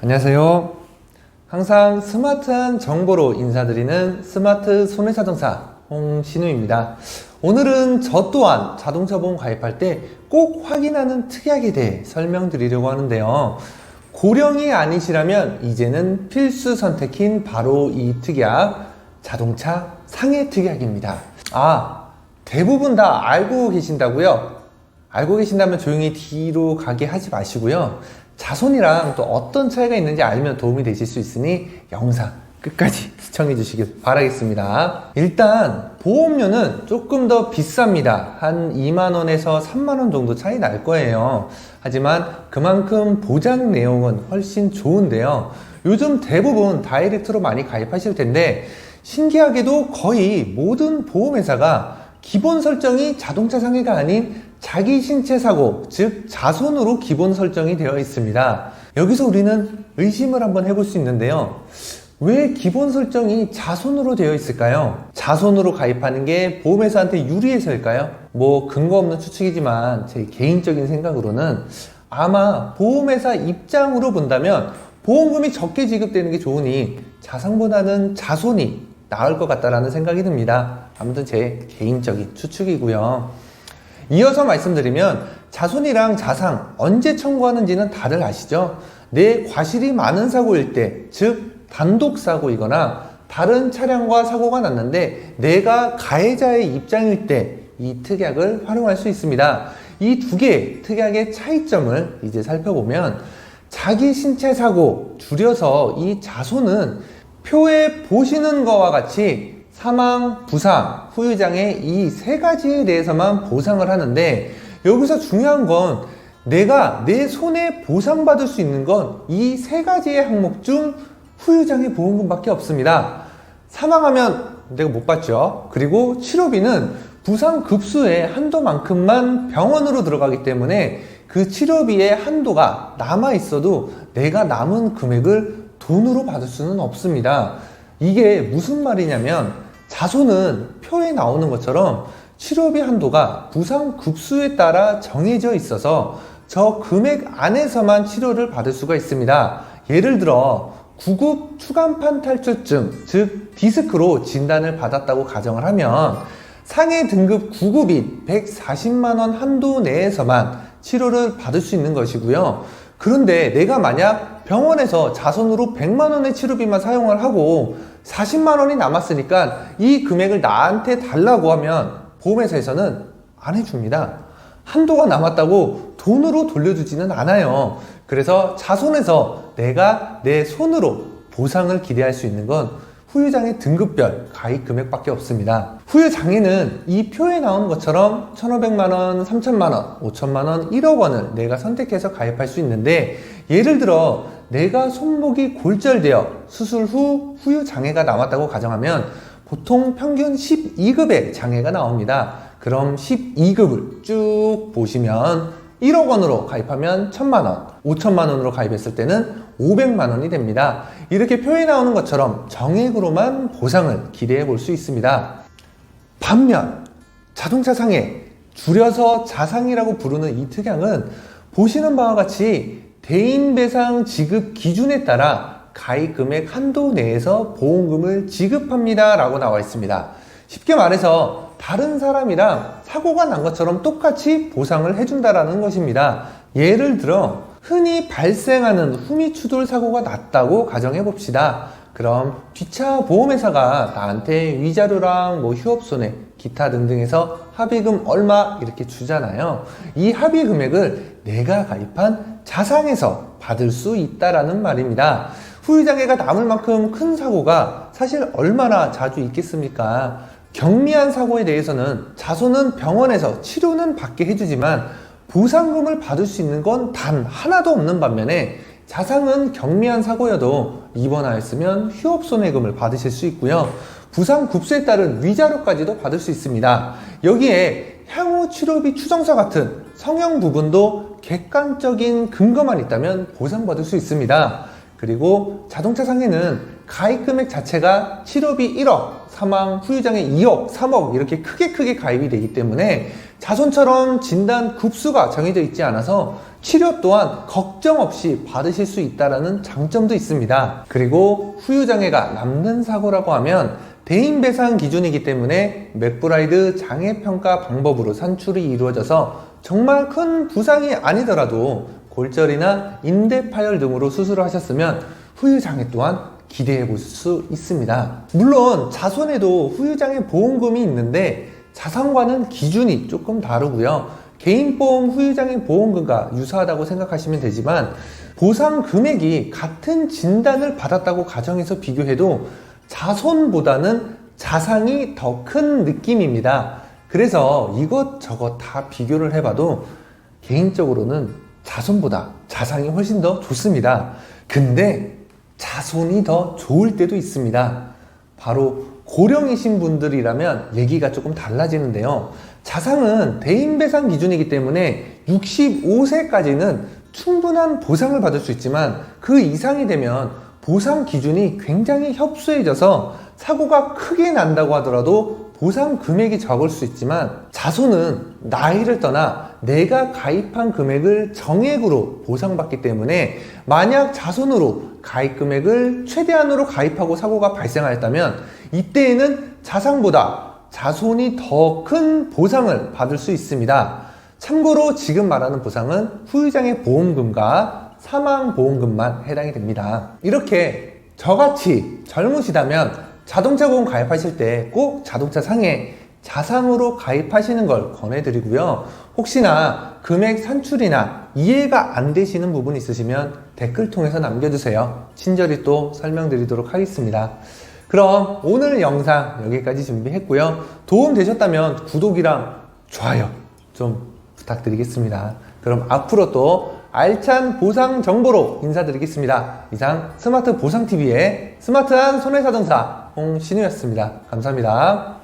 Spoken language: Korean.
안녕하세요. 항상 스마트한 정보로 인사드리는 스마트 손해자동차 홍신우입니다. 오늘은 저 또한 자동차 보험 가입할 때 꼭 확인하는 특약에 대해 설명드리려고 하는데요. 고령이 아니시라면 이제는 필수 선택인 바로 이 특약, 자동차 상해 특약입니다. 아, 대부분 다 알고 계신다고요? 알고 계신다면 조용히 뒤로 가게 하지 마시고요. 자손이랑 또 어떤 차이가 있는지 알면 도움이 되실 수 있으니 영상 끝까지 시청해 주시길 바라겠습니다. 일단 보험료는 조금 더 비쌉니다. 한 2만원에서 3만원 정도 차이 날 거예요. 하지만 그만큼 보장 내용은 훨씬 좋은데요. 요즘 대부분 다이렉트로 많이 가입하실 텐데 신기하게도 거의 모든 보험회사가 기본 설정이 자동차 상해가 아닌 자기 신체 사고, 즉 자손으로 기본 설정이 되어 있습니다. 여기서 우리는 의심을 한번 해볼 수 있는데요. 왜 기본 설정이 자손으로 되어 있을까요? 자손으로 가입하는 게 보험회사한테 유리해서일까요? 뭐 근거 없는 추측이지만 제 개인적인 생각으로는 아마 보험회사 입장으로 본다면 보험금이 적게 지급되는 게 좋으니 자상보다는 자손이 나을 것 같다라는 생각이 듭니다. 아무튼 제 개인적인 추측이고요. 이어서 말씀드리면 자손이랑 자상 언제 청구하는지는 다들 아시죠? 내 과실이 많은 사고일 때, 즉 단독 사고이거나 다른 차량과 사고가 났는데 내가 가해자의 입장일 때 이 특약을 활용할 수 있습니다. 이 두 개의 특약의 차이점을 이제 살펴보면 자기 신체 사고 줄여서 이 자손은 표에 보시는 것과 같이 사망, 부상, 후유장애 이 세 가지에 대해서만 보상을 하는데 여기서 중요한 건 내가 내 손에 보상받을 수 있는 건 이 세 가지의 항목 중 후유장애 보험금밖에 없습니다. 사망하면 내가 못 받죠. 그리고 치료비는 부상 급수의 한도만큼만 병원으로 들어가기 때문에 그 치료비의 한도가 남아 있어도 내가 남은 금액을 돈으로 받을 수는 없습니다. 이게 무슨 말이냐면 자손은 표에 나오는 것처럼 치료비 한도가 부상 급수에 따라 정해져 있어서 저 금액 안에서만 치료를 받을 수가 있습니다. 예를 들어 구급 추간판 탈출증, 즉 디스크로 진단을 받았다고 가정을 하면 상해 등급 9급인 140만 원 한도 내에서만 치료를 받을 수 있는 것이고요. 그런데 내가 만약 병원에서 자손으로 100만 원의 치료비만 사용을 하고 40만 원이 남았으니까 이 금액을 나한테 달라고 하면 보험회사에서는 안 해줍니다. 한도가 남았다고 돈으로 돌려주지는 않아요. 그래서 자손에서 내가 내 손으로 보상을 기대할 수 있는 건 후유장애 등급별 가입 금액밖에 없습니다. 후유장애는 이 표에 나오는 것처럼 1,500만원, 3,000만원, 5,000만원, 1억 원을 내가 선택해서 가입할 수 있는데 예를 들어 내가 손목이 골절되어 수술 후 후유장애가 남았다고 가정하면 보통 평균 12급의 장애가 나옵니다. 그럼 12급을 쭉 보시면 1억 원으로 가입하면 1000만 원, 5천만 원으로 가입했을 때는 500만 원이 됩니다. 이렇게 표에 나오는 것처럼 정액으로만 보상을 기대해 볼 수 있습니다. 반면 자동차 상해 줄여서 자상이라고 부르는 이 특약은 보시는 바와 같이 대인 배상 지급 기준에 따라 가입 금액 한도 내에서 보험금을 지급합니다 라고 나와 있습니다. 쉽게 말해서 다른 사람이랑 사고가 난 것처럼 똑같이 보상을 해준다라는 것입니다. 예를 들어 흔히 발생하는 후미 추돌 사고가 났다고 가정해 봅시다. 그럼 뒷차 보험회사가 나한테 위자료랑 뭐 휴업손해, 기타 등등해서 합의금 얼마 이렇게 주잖아요. 이 합의 금액을 내가 가입한 자상에서 받을 수 있다라는 말입니다. 후유장애가 남을 만큼 큰 사고가 사실 얼마나 자주 있겠습니까? 경미한 사고에 대해서는 자손은 병원에서 치료는 받게 해주지만 보상금을 받을 수 있는 건 단 하나도 없는 반면에 자상은 경미한 사고여도 입원하였으면 휴업손해금을 받으실 수 있고요. 부상 급수에 따른 위자료까지도 받을 수 있습니다. 여기에 향후 치료비 추정서 같은 성형 부분도 객관적인 근거만 있다면 보상받을 수 있습니다. 그리고 자동차 상해는 가입 금액 자체가 치료비 1억, 사망 후유장애 2억, 3억 이렇게 크게 크게 가입이 되기 때문에 자손처럼 진단 급수가 정해져 있지 않아서 치료 또한 걱정 없이 받으실 수 있다는 장점도 있습니다. 그리고 후유장애가 남는 사고라고 하면 대인 배상 기준이기 때문에 맥브라이드 장애 평가 방법으로 산출이 이루어져서 정말 큰 부상이 아니더라도 골절이나 인대 파열 등으로 수술을 하셨으면 후유장애 또한 기대해 볼 수 있습니다. 물론 자손에도 후유장애 보험금이 있는데 자산과는 기준이 조금 다르고요. 개인보험 후유장애 보험금과 유사하다고 생각하시면 되지만 보상 금액이 같은 진단을 받았다고 가정해서 비교해도 자손보다는 자상이 더 큰 느낌입니다. 그래서 이것저것 다 비교를 해봐도 개인적으로는 자손보다 자상이 훨씬 더 좋습니다. 근데 자손이 더 좋을 때도 있습니다. 바로 고령이신 분들이라면 얘기가 조금 달라지는데요. 자상은 대인배상 기준이기 때문에 65세까지는 충분한 보상을 받을 수 있지만 그 이상이 되면 보상 기준이 굉장히 협소해져서 사고가 크게 난다고 하더라도 보상 금액이 적을 수 있지만 자손은 나이를 떠나 내가 가입한 금액을 정액으로 보상받기 때문에 만약 자손으로 가입 금액을 최대한으로 가입하고 사고가 발생하였다면 이때에는 자상보다 자손이 더 큰 보상을 받을 수 있습니다. 참고로 지금 말하는 보상은 후유장애 보험금과 사망보험금만 해당이 됩니다. 이렇게 저같이 젊으시다면 자동차 보험 가입하실 때 꼭 자동차 상에 자상으로 가입하시는 걸 권해드리고요. 혹시나 금액 산출이나 이해가 안 되시는 부분 있으시면 댓글 통해서 남겨주세요. 친절히 또 설명드리도록 하겠습니다. 그럼 오늘 영상 여기까지 준비했고요. 도움 되셨다면 구독이랑 좋아요 좀 부탁드리겠습니다. 그럼 앞으로 또 알찬 보상 정보로 인사드리겠습니다. 이상 스마트 보상TV의 스마트한 손해자동사 홍신우였습니다. 감사합니다.